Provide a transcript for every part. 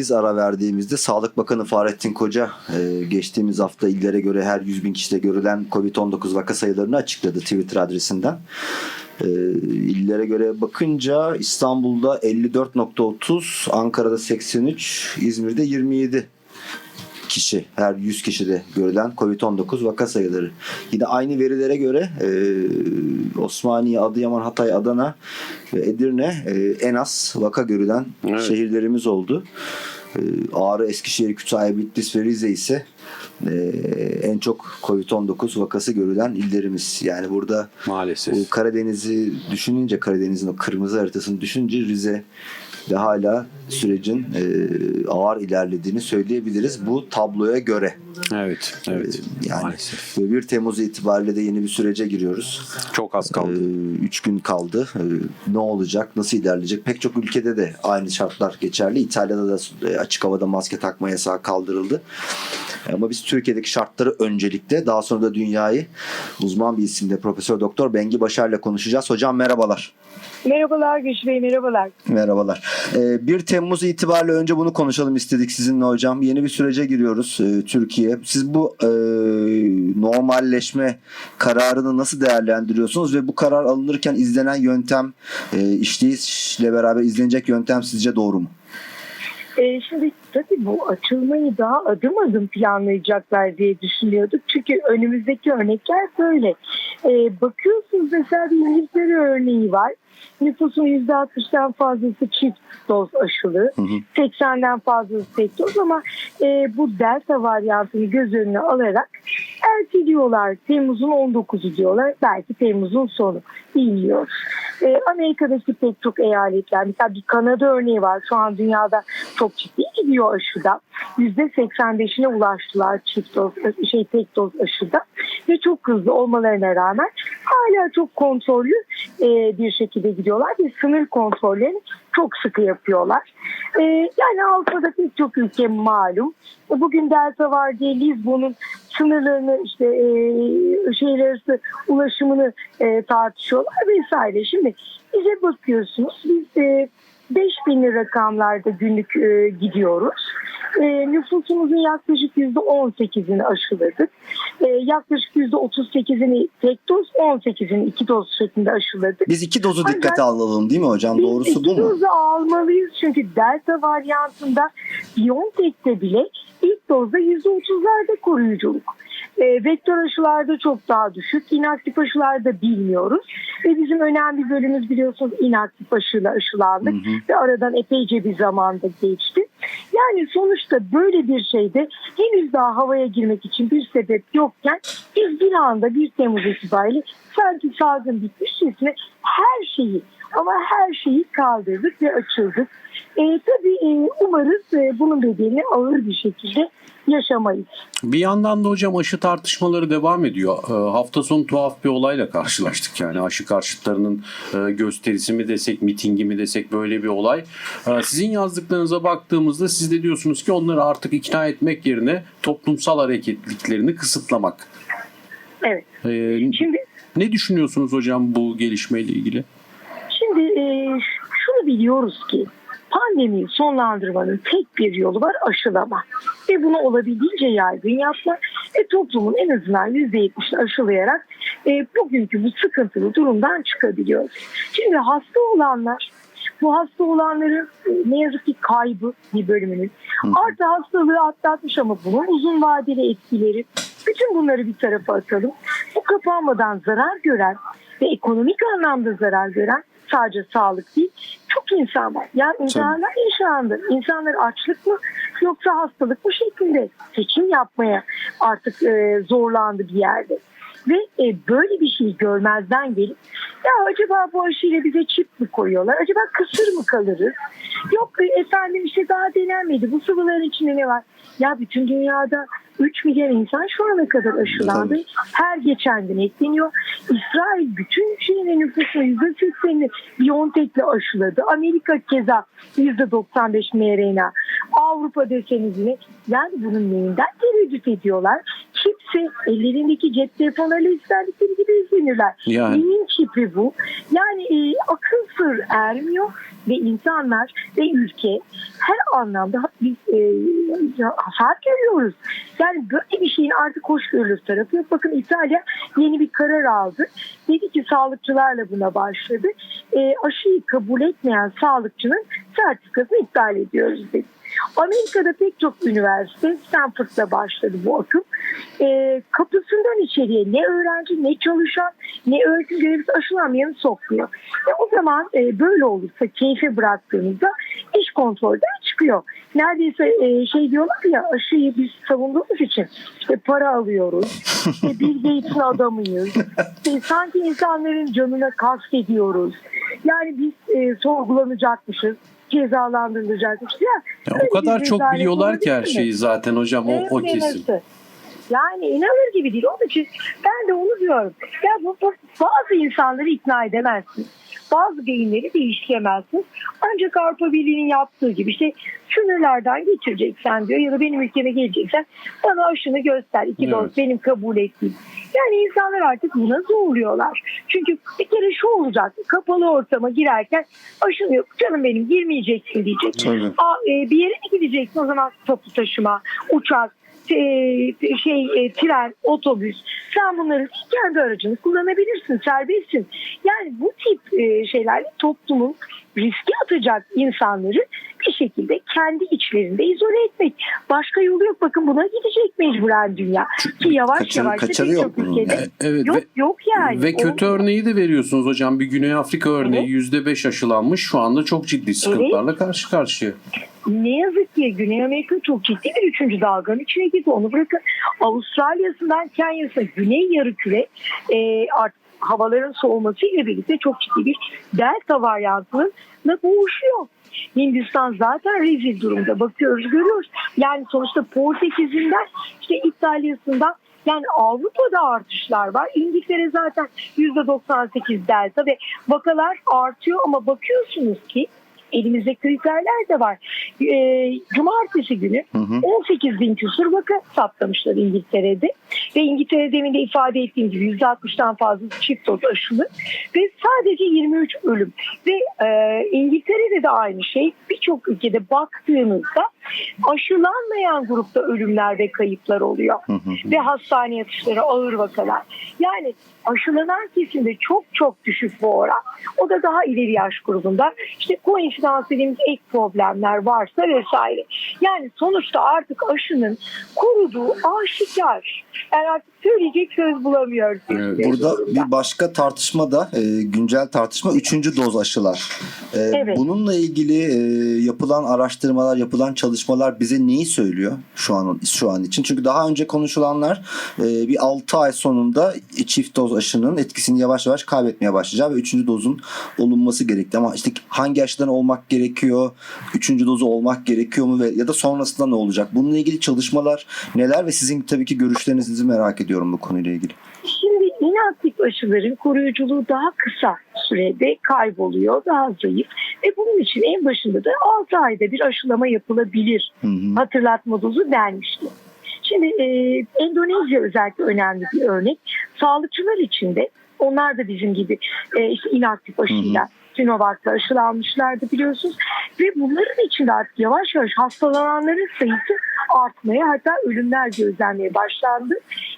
Biz ara verdiğimizde Sağlık Bakanı Fahrettin Koca e, geçtiğimiz hafta illere göre her 100 bin kişide görülen COVID-19 vaka sayılarını açıkladı Twitter adresinden. E, illere göre bakınca İstanbul'da 54.30, Ankara'da 83, İzmir'de 27 kişi her 100 kişide görülen COVID-19 vaka sayıları. Yine aynı verilere göre e, Osmaniye, Adıyaman, Hatay, Adana ve Edirne e, en az vaka görülen Evet. şehirlerimiz oldu. E, Ağrı, Eskişehir, Kütahya, Bitlis ve Rize ise e, en çok COVID-19 vakası görülen illerimiz. Yani burada Maalesef. Karadeniz'i düşününce Karadeniz'in o kırmızı haritasını düşününce Rize ve hala sürecin e, ağır ilerlediğini söyleyebiliriz bu tabloya göre. Evet, evet. Yani Maalesef. 1 Temmuz itibariyle de yeni bir sürece giriyoruz. Çok az kaldı. 3 gün kaldı. Ee, ne olacak? Nasıl ilerleyecek? Pek çok ülkede de aynı şartlar geçerli. İtalya'da da e, açık havada maske takma yasağı kaldırıldı. Ama biz Türkiye'deki şartları öncelikle daha sonra da dünyayı uzman bir isimle Profesör Doktor Bengi Başar'la konuşacağız. Hocam merhabalar. Merhabalar Güç Bey, merhabalar. Merhabalar. Ee, 1 Temmuz itibariyle önce bunu konuşalım istedik sizinle hocam. Yeni bir sürece giriyoruz e, Türkiye. Siz bu e, normalleşme kararını nasıl değerlendiriyorsunuz ve bu karar alınırken izlenen yöntem, e, işleyişle beraber izlenecek yöntem sizce doğru mu? Ee, şimdi tabii bu açılmayı daha adım adım planlayacaklar diye düşünüyorduk. Çünkü önümüzdeki örnekler böyle. Ee, bakıyorsunuz mesela bir İngiltere örneği var. Nüfusun %60'dan fazlası çift doz aşılı, Hı hı. 80'den fazlası tek doz ama e, bu delta varyantını göz önüne alarak erteliyorlar. Temmuz'un 19'u diyorlar. Belki Temmuz'un sonu. Bilmiyoruz. E, Amerika'daki pek çok eyaletler mesela bir Kanada örneği var. Şu an dünyada çok ciddi gidiyor aşıda. %85'ine ulaştılar çift doz, şey tek doz aşıda ve çok hızlı olmalarına rağmen hala çok kontrollü e, bir şekilde gidiyorlar ve sınır kontrollerini çok sıkı yapıyorlar. E, yani Avrupa'da pek çok ülke malum. E, Bugün Delta var diye Lizbon'un sınırlarını işte e, şehirler arası ulaşımını e, tartışıyorlar vesaire. Şimdi bize bakıyorsunuz biz e, 5 bin rakamlarda günlük e, gidiyoruz. E, nüfusumuzun yaklaşık %18'ini aşıladık. E, yaklaşık %38'ini tek doz, 18'ini iki doz şeklinde aşıladık. Biz iki dozu Ancak- dikkate alalım değil mi hocam? Biz Doğrusu bu mu? dozu almalıyız çünkü delta varyantında BioNTech'te bile ilk dozda %30'larda koruyuculuk. E, vektör aşılarda çok daha düşük. İnaktif aşılarda bilmiyoruz. Ve bizim önemli bölümümüz biliyorsunuz inaktif aşıyla aşılandık. Hı hı. Ve aradan epeyce bir zamanda geçti. Yani sonuçta böyle bir şeyde henüz daha havaya girmek için bir sebep yokken biz bir anda 1 Temmuz itibariyle sanki salgın bitmişçesine her şeyi ama her şeyi kaldırdık ve açıldık. E, tabii e, umarız e, bunun bedelini ağır bir şekilde yaşamayız. Bir yandan da hocam aşı tartışmaları devam ediyor. Ee, hafta sonu tuhaf bir olayla karşılaştık yani aşı karşıtlarının e, gösterisi mi desek, mitingi mi desek böyle bir olay. Ee, sizin yazdıklarınıza baktığımızda siz de diyorsunuz ki onları artık ikna etmek yerine toplumsal hareketliliklerini kısıtlamak. Evet. Ee, Şimdi ne düşünüyorsunuz hocam bu gelişmeyle ilgili? Şimdi e, şunu biliyoruz ki pandemiyi sonlandırmanın tek bir yolu var aşılama. Ve bunu olabildiğince yaygın yapmak ve toplumun en azından %70'ini aşılayarak e, bugünkü bu sıkıntılı durumdan çıkabiliyoruz. Şimdi hasta olanlar bu hasta olanların e, ne yazık ki kaybı bir bölümünün. Artı hastalığı atlatmış ama bunun uzun vadeli etkileri. Bütün bunları bir tarafa atalım. Bu kapanmadan zarar gören ve ekonomik anlamda zarar gören sadece sağlık değil çok insan var. Yani insanlar yaşandı. İnsanlar açlık mı yoksa hastalık mı şeklinde seçim yapmaya artık e, zorlandı bir yerde. Ve e, böyle bir şeyi görmezden gelip ya acaba bu aşıyla bize çip mi koyuyorlar? Acaba kısır mı kalırız? Yok e, efendim işte daha denenmedi. Bu sıvıların içinde ne var? Ya bütün dünyada 3 milyar insan şu ana kadar aşılandı. Her geçen gün ekleniyor. İsrail bütün şeyini nüfusun %80'ini BioNTech'le aşıladı. Amerika keza %95 mRNA Avrupa deseniz ne? Yani bunun neyinden tereddüt ediyorlar? Çipse ellerindeki cep telefonlarıyla istedikleri gibi izlenirler. Yani. Neyin çipi bu? Yani e, akıl sır ermiyor ve insanlar ve ülke her anlamda biz e, hasar görüyoruz. Yani böyle bir şeyin artık hoş görülür tarafı yok. Bakın İtalya yeni bir karar aldı. Dedi ki sağlıkçılarla buna başladı. E, aşıyı kabul etmeyen sağlıkçının sertifikasını iptal ediyoruz dedi. Amerika'da pek çok üniversite Stanford'da başladı bu akım. E, kapısından içeriye ne öğrenci ne çalışan ne öğretim görevlisi aşılamayanı sokmuyor. E, o zaman e, böyle olursa keyfe bıraktığınızda iş kontrolden çıkıyor. Neredeyse e, şey diyorlar ya aşıyı biz savunduğumuz için işte para alıyoruz. işte Bill Gates'in adamıyız. İşte sanki insanların canına kastediyoruz. Yani biz e, sorgulanacakmışız cezalandırılacakmışız. Ya, Ya o kadar çok biliyorlar ki her mi? şeyi zaten hocam o, o kesin. Yani inanır gibi değil. Onun için ben de onu diyorum. Ya bu, bu- bazı insanları ikna edemezsin. Bazı beyinleri değiştiremezsin. Ancak Avrupa Birliği'nin yaptığı gibi işte sınırlardan geçireceksen diyor ya da benim ülkeme geleceksen bana aşını göster. iki Evet. doz benim kabul ettiğim. Yani insanlar artık buna zorluyorlar. Çünkü bir kere şu olacak. Kapalı ortama girerken aşın yok. Canım benim girmeyeceksin diyecek. Aa, e, bir yere mi gideceksin o zaman toplu taşıma, uçak, şey e, tren, otobüs. Sen bunları kendi aracını kullanabilirsin, serbestsin. Yani bu tip e, şeylerle toplumun riske atacak insanları bir şekilde kendi içlerinde izole etmek. Başka yolu yok. Bakın buna gidecek mecburen dünya. Ki yavaş kaçarı- yavaş da kaçarı yok ülkede evet yok ve, yok yani. ve kötü Olmuyor. örneği de veriyorsunuz hocam. Bir Güney Afrika örneği Evet. yüzde beş aşılanmış şu anda çok ciddi sıkıntılarla karşı karşıya. Ne yazık ki Güney Amerika çok ciddi bir üçüncü dalganın içine girdi. Onu bırakın Avustralya'sından Kenya'sına Güney Yarıküre e, artık havaların soğumasıyla birlikte çok ciddi bir delta varyantının boğuşuyor. Hindistan zaten rezil durumda. Bakıyoruz görüyoruz. Yani sonuçta Portekiz'inden işte İtalya'sından yani Avrupa'da artışlar var. İngiltere zaten %98 delta ve vakalar artıyor ama bakıyorsunuz ki elimizde kriterler de var. Ee, cumartesi günü Hı hı. 18 bin küsur vaka saptamışlar İngiltere'de. Ve İngiltere demin de ifade ettiğim gibi %60'dan fazla çift doz aşılı. Ve sadece 23 ölüm. Ve e, İngiltere'de de aynı şey. Birçok ülkede baktığınızda aşılanmayan grupta ölümler ve kayıplar oluyor. Hı hı. Ve hastane yatışları ağır vakalar. Yani aşılanan kesimde çok çok düşük bu oran. O da daha ileri yaş grubunda. İşte koinsidans dediğimiz ek problemler varsa vesaire. Yani sonuçta artık aşının kuruduğu aşikar. Yani artık söyleyecek söz bulamıyoruz. Evet, Burada bir başka tartışma da e, güncel tartışma üçüncü doz aşılar. E, Evet. Bununla ilgili e, yapılan araştırmalar, yapılan çalışmalar bize neyi söylüyor şu an şu an için? Çünkü daha önce konuşulanlar e, bir 6 ay sonunda çift doz aşının etkisini yavaş yavaş kaybetmeye başlayacağı ve üçüncü dozun olunması gerekti. Ama işte hangi aşıdan olmak gerekiyor? Üçüncü dozu olmak gerekiyor mu ve ya da sonrasında ne olacak? Bununla ilgili çalışmalar neler ve sizin tabii ki görüşlerinizi merak ediyorum bu konuyla ilgili. İnaktif aşıların koruyuculuğu daha kısa sürede kayboluyor, daha zayıf. Ve bunun için en başında da 6 ayda bir aşılama yapılabilir. Hı hı. Hatırlatma dozu denmişti. Şimdi e, Endonezya özellikle önemli bir örnek. Sağlıkçılar için de onlar da bizim gibi e, işte inaktif aşıyla Sinovac'ta aşılanmışlardı biliyorsunuz. Ve bunların içinde artık yavaş yavaş hastalananların sayısı artmaya hatta ölümler gözlenmeye başlandı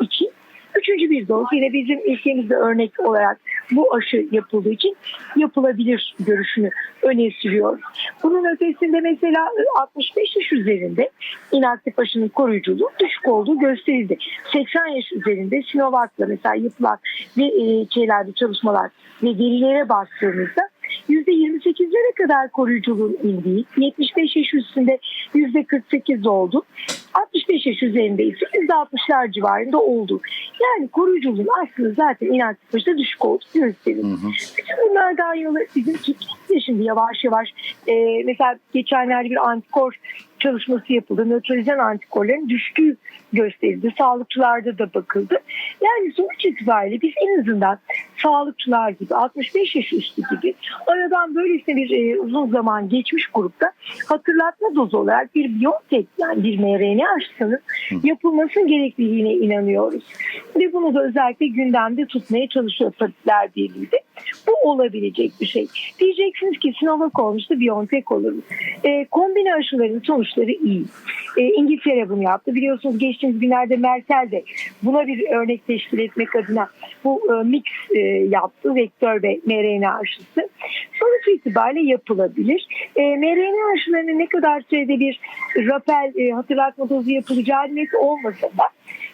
için Üçüncü bir doz yine bizim ülkemizde örnek olarak bu aşı yapıldığı için yapılabilir görüşünü öne sürüyor. Bunun ötesinde mesela 65 yaş üzerinde inaktif aşının koruyuculuğu düşük olduğu gösterildi. 80 yaş üzerinde Sinovac'la mesela yapılan ve e, şeylerde çalışmalar ve verilere baktığımızda %28'lere kadar koruyuculuğun indiği, 75 yaş üstünde %48 oldu. 65 yaş üzerinde ise %60'lar civarında oldu. Yani koruyuculuğun aslında zaten inaktif aşıda düşük. Hı hı. Bütün bunlardan yola bizim Türkiye de şimdi yavaş yavaş e, mesela geçenlerde bir antikor çalışması yapıldı. Nötralizen antikorların düştüğü gösterildi. Sağlıkçılarda da bakıldı. Yani sonuç itibariyle biz en azından sağlıkçılar gibi 65 yaş üstü gibi aradan böylesine bir e, uzun zaman geçmiş grupta hatırlatma dozu olarak bir biyotek yani bir mRNA aşısının yapılması gerekliliğine inanıyoruz. Ve bunu da özellikle gündemde tutmaya çalışıyor Tabipler Birliği de. Bu olabilecek bir şey. Diyeceksiniz ki Sinovac olmuştu, BioNTech olur mu? E, kombine aşıların sonuçları iyi. E, İngiltere bunu yaptı. Biliyorsunuz geçtiğimiz günlerde Merkel de buna bir örnek teşkil etmek adına bu e, mix e, yaptı. Vektör ve mRNA aşısı. Sonuç itibariyle yapılabilir. E, mRNA aşılarının ne kadar sürede bir rapel e, hatırlatma dozu yapılacağı net olmasa da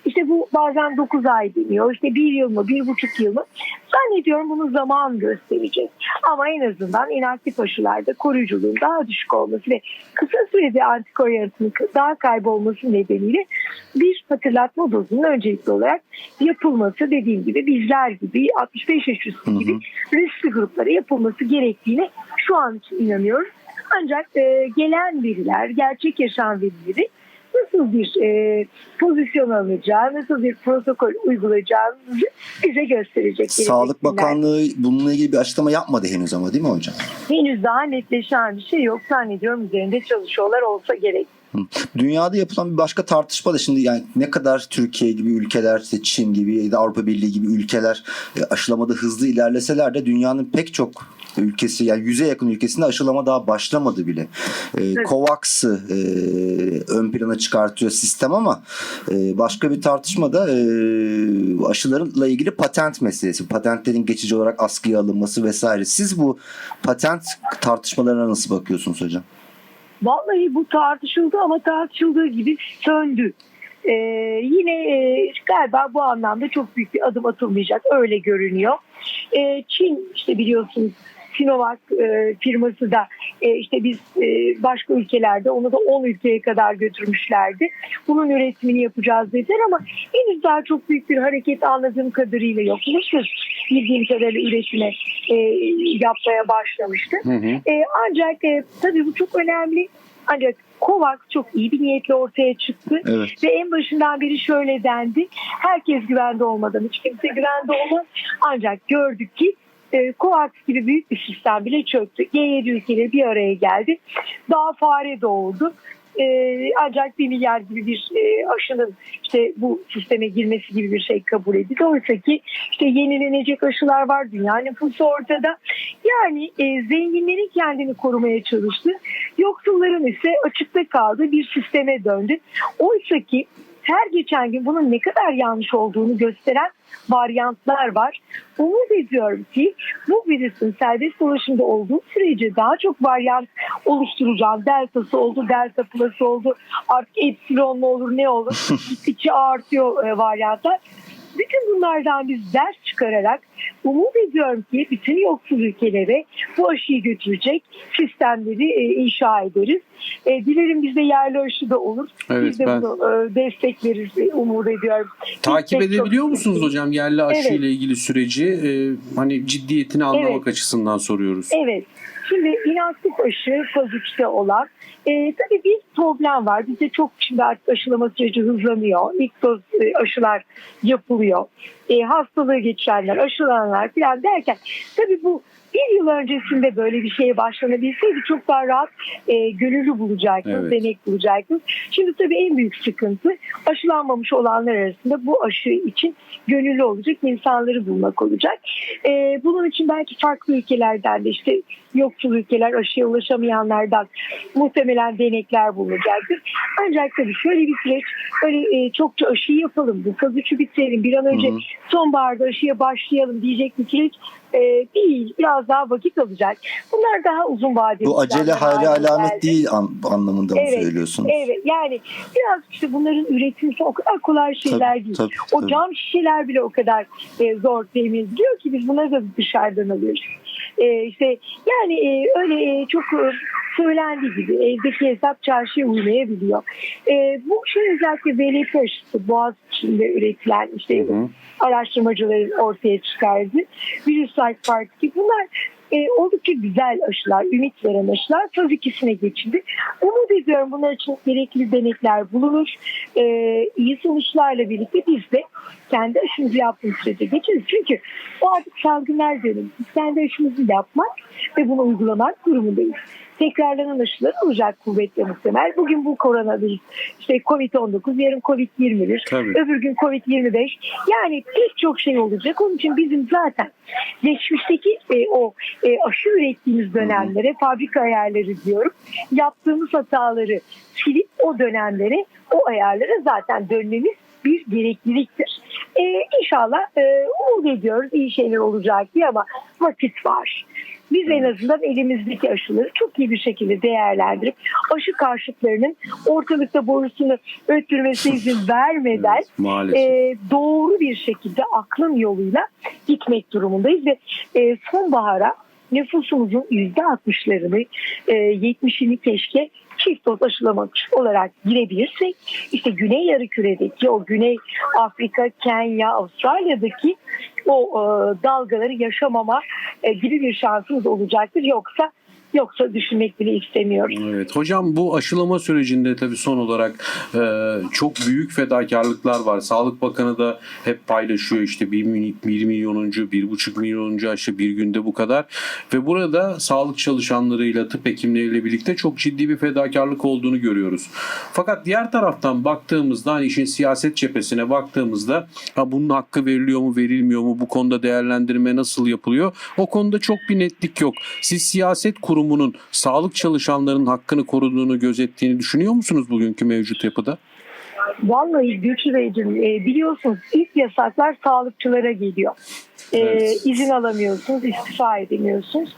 işte bu bazen 9 ay deniyor. İşte bir yıl mı, bir buçuk yıl mı? Zannediyorum bunu zaman gösterecek. Ama en azından inaktif aşılarda koruyuculuğun daha düşük olması ve kısa sürede antikor yaratımı daha kaybolması nedeniyle bir hatırlatma dozunun öncelikli olarak yapılması dediğim gibi bizler gibi 65 yaş üstü gibi riskli gruplara yapılması gerektiğine şu an için inanıyoruz. Ancak e, gelen veriler, gerçek yaşam verileri nasıl bir e, pozisyon alacağı, nasıl bir protokol uygulayacağımızı bize gösterecek. Sağlık. Bakanlığı bununla ilgili bir açıklama yapmadı henüz ama değil mi hocam? Henüz daha netleşen bir şey yok. Zannediyorum üzerinde çalışıyorlar olsa gerek. Dünyada yapılan bir başka tartışma da şimdi yani ne kadar Türkiye gibi ülkeler, işte Çin gibi ya da Avrupa Birliği gibi ülkeler e, aşılamada hızlı ilerleseler de dünyanın pek çok ülkesi yani yüze yakın ülkesinde aşılama daha başlamadı bile. E, COVAX'ı e, ön plana çıkartıyor sistem ama e, başka bir tartışma da e, aşılarla ilgili patent meselesi. Patentlerin geçici olarak askıya alınması vesaire. Siz bu patent tartışmalarına nasıl bakıyorsunuz hocam? Vallahi bu tartışıldı ama tartışıldığı gibi söndü. Ee, yine e, galiba bu anlamda çok büyük bir adım atılmayacak öyle görünüyor. Ee, Çin işte biliyorsunuz Sinovac e, firması da e, işte biz e, başka ülkelerde onu da 10 ülkeye kadar götürmüşlerdi. Bunun üretimini yapacağız dediler ama henüz daha çok büyük bir hareket anladığım kadarıyla yok. Mısır bildiğim kadarıyla üretime e, yapmaya başlamıştı. Hı hı. E, ancak e, tabii bu çok önemli. Ancak COVAX çok iyi bir niyetle ortaya çıktı. Evet. Ve en başından beri şöyle dendi. Herkes güvende olmadan hiç kimse güvende olmaz. Ancak gördük ki e, COVAX gibi büyük bir sistem bile çöktü. G7 ülkeleri bir araya geldi. Daha fare doğdu. E, ancak bir milyar gibi bir e, aşının işte bu sisteme girmesi gibi bir şey kabul edildi. Oysa ki işte yenilenecek aşılar var. Dünya nüfusu ortada. Yani e, zenginlerin kendini korumaya çalıştı. Yoksulların ise açıkta kaldığı bir sisteme döndü. Oysa ki her geçen gün bunun ne kadar yanlış olduğunu gösteren varyantlar var. Umut ediyorum ki bu virüsün serbest dolaşımda olduğu sürece daha çok varyant oluşturacağım. Delta'sı oldu, delta plus'ı oldu. Artık epsilon mu olur ne olur. Gittikçe artıyor e, varyantlar. Bütün bunlardan biz ders çıkararak umut ediyorum ki bütün yoksul ülkelere bu aşıyı götürecek sistemleri e, inşa ederiz. E, dilerim bizde yerli aşı da olur. Evet, biz de ben- bunu e, destekleriz e, umut ediyorum. Takip pek edebiliyor çok- musunuz hocam yerli aşı Evet. ile ilgili süreci? Ee, hani ciddiyetini anlamak Evet. açısından soruyoruz. Evet. Şimdi inaktif aşı faz 3'te olan e, tabii bir problem var. Bizde çok şimdi artık aşılama süreci hızlanıyor. İlk doz e, aşılar yapılıyor. E, hastalığı geçirenler, aşılananlar falan derken tabii bu bir yıl öncesinde böyle bir şeye başlanabilseydi çok daha rahat e, gönüllü bulacaktınız, Evet. denek bulacaktınız. Şimdi tabii en büyük sıkıntı aşılanmamış olanlar arasında bu aşı için gönüllü olacak insanları bulmak olacak. E, bunun için belki farklı ülkelerden de işte yoksul ülkeler aşıya ulaşamayanlardan muhtemelen denekler bulunacaktır. Ancak tabii şöyle bir süreç böyle e, çokça aşıyı yapalım, bu üçü bitirelim, bir an önce Hı hı. sonbaharda aşıya başlayalım diyecek bir süreç e, değil. Biraz daha vakit alacak. Bunlar daha uzun vadeli. Bu acele haline alamet geldi. değil an- anlamında mı Evet, söylüyorsunuz? Evet yani biraz işte bunların üretimi o kadar kolay şeyler Tabii, değil. tabii, o tabii. cam şişeler bile o kadar e, zor temin ediliyor ki biz bunları da dışarıdan alıyoruz. E, işte yani e, öyle e, çok e, söylendiği gibi evdeki hesap çarşıya uymayabiliyor. E, bu şey özellikle VLP aşısı Boğaz içinde üretilen işte Hı hı. araştırmacıların ortaya çıkardığı virüs farkı gibi bunlar e, oldukça güzel aşılar, ümit veren aşılar faz ikisine geçildi. Umut ediyorum bunlar için gerekli denekler bulunur. E, iyi sonuçlarla birlikte biz de kendi aşımızı yaptığımız sürece geçeriz. Çünkü o artık salgınlar dönemi. Biz kendi aşımızı yapmak ve bunu uygulamak durumundayız. Tekrarlanan aşılar olacak kuvvetle muhtemel. Bugün bu koronavirüs, işte Covid-19, yarın Covid-21, Tabii. öbür gün Covid-25. Yani pek çok şey olacak. Onun için bizim zaten geçmişteki e, o e, aşı ürettiğimiz dönemlere, fabrika ayarları diyorum, yaptığımız hataları silip o dönemlere, o ayarlara zaten dönmemiz bir gerekliliktir. E, inşallah e, umut ediyoruz iyi şeyler olacak diye ama vakit var. Biz en azından elimizdeki aşıları çok iyi bir şekilde değerlendirip aşı karşıtlarının ortalıkta borusunu öttürmesine izin vermeden Evet, e, doğru bir şekilde aklın yoluyla gitmek durumundayız ve e, sonbahara nüfusumuzun yüzde altmışlarını e, yetmişini keşke çift doz aşılamak olarak girebilirsek işte Güney Yarıküre'deki o Güney Afrika, Kenya, Avustralya'daki o e, dalgaları yaşamama e, gibi bir şansımız olacaktır. Yoksa yoksa düşünmek bile istemiyoruz. Evet hocam bu aşılama sürecinde tabii son olarak e, çok büyük fedakarlıklar var. Sağlık Bakanı da hep paylaşıyor işte 1, 1 milyonuncu, 1,5 milyonuncu aşı bir günde bu kadar. Ve burada sağlık çalışanlarıyla, tıp hekimleriyle birlikte çok ciddi bir fedakarlık olduğunu görüyoruz. Fakat diğer taraftan baktığımızda hani işin siyaset cephesine baktığımızda ha bunun hakkı veriliyor mu verilmiyor mu bu konuda değerlendirme nasıl yapılıyor? O konuda çok bir netlik yok. Siz siyaset kurumunun sağlık çalışanlarının hakkını koruduğunu gözettiğini düşünüyor musunuz bugünkü mevcut yapıda? Vallahi Gülçin Beyciğim e, biliyorsunuz ilk yasaklar sağlıkçılara geliyor. E, Evet. izin alamıyorsunuz, istifa edemiyorsunuz.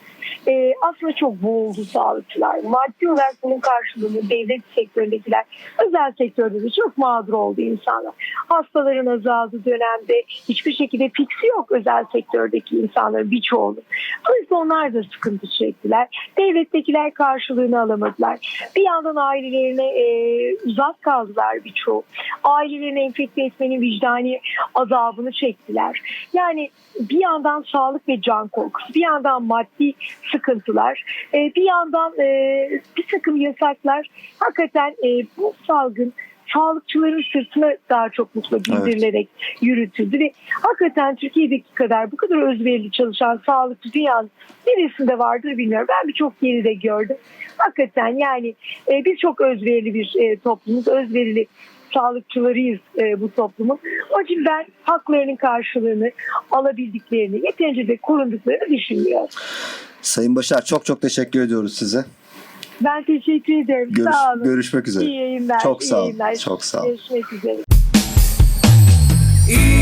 E, aslında çok boğuldu sağlıkçılar. Maddi olarak bunun karşılığını devlet sektöründekiler, özel sektörde de çok mağdur oldu insanlar. Hastaların azaldığı dönemde hiçbir şekilde fiksi yok özel sektördeki insanların birçoğunun. O yüzden onlar da sıkıntı çektiler. Devlettekiler karşılığını alamadılar. Bir yandan ailelerine e, uzak kaldılar birçoğu. Ailelerini enfekte etmenin vicdani azabını çektiler. Yani bir yandan sağlık ve can korkusu, bir yandan maddi sıkıntılar, e, bir yandan e, bir takım yasaklar hakikaten e, bu salgın sağlıkçıların sırtına daha çok mutlu bildirilerek yürütüldü ve hakikaten Türkiye'deki kadar bu kadar özverili çalışan sağlıkçı dünyanın neresinde vardır bilmiyorum. Ben birçok geride gördüm. Hakikaten yani e, biz çok özverili bir e, toplumuz, özverili sağlıkçılarıyız e, bu toplumun. O için ben haklarının karşılığını alabildiklerini, yeterince de korunduklarını düşünmüyorum. Sayın Başar çok çok teşekkür ediyoruz size. Ben teşekkür ederim. Görüş- sağ olun. görüşmek üzere. İyi yayınlar. Çok iyi sağ olun, yayınlar. çok sağ olun. Görüşmek üzere. İyi